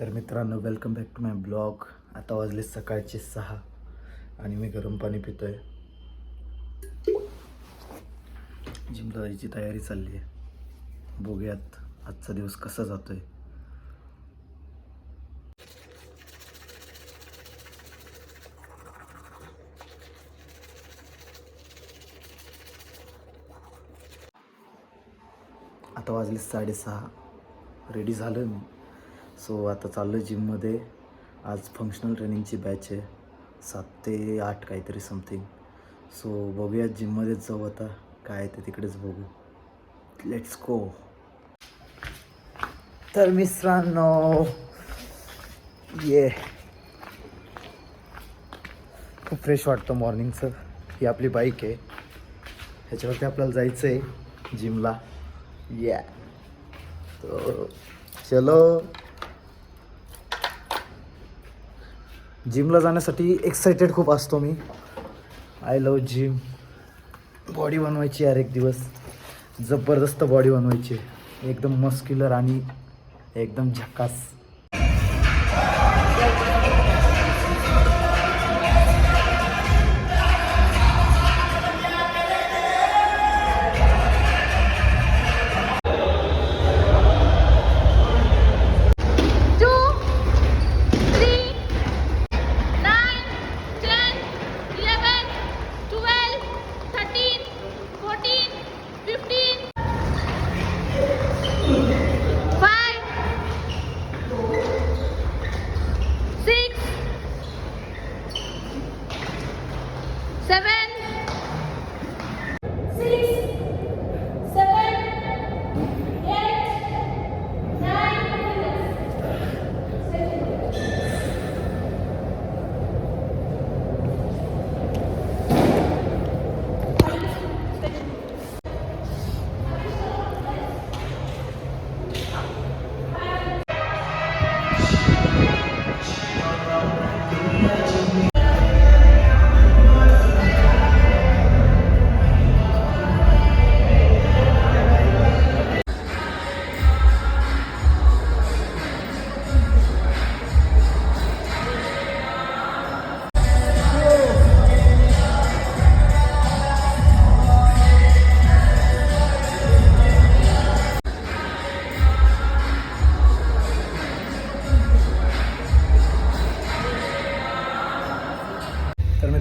तर मित्रांनो welcome back to my blog आता वाजले सकाळचे सहा आणि मी गरम पाणी पितोय. जिमला जायची तयारी चालली आहे. बघूयात आजचा दिवस कसा जातोय. आता वाजले साडेसहा. रेडी झालं मी. सो आता चाललो आहे जिममध्ये. आज फंक्शनल ट्रेनिंगची बॅच आहे. सात ते आठ काहीतरी समथिंग सो बघूया जिममध्येच जाऊ आता. काय ते तिकडेच बघू. लेट्स गो तर मित्रांनो ये. खूप फ्रेश वाटतं मॉर्निंगचं ही आपली बाईक आहे. ह्याच्यावरती आपल्याला जायचं आहे जिमला. या तर चलो. जिमला जाण्यासाठी एक्साइटेड खूप असतो मी. आय लव जिम बॉडी बनवायची यार एक दिवस. जबरदस्त बॉडी बनवायची. एकदम मस्क्युलर आणि एकदम झकास.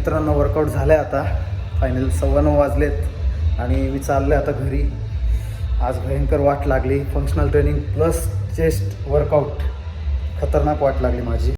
मित्रांनो वर्कआउट झालं आहे आता. फायनल सव्वा नऊ वाजलेत आणि मी चाललो आहे आता घरी. आज भयंकर वाट लागली. Functional training plus chest workout खतरनाक वाट लागली माझी.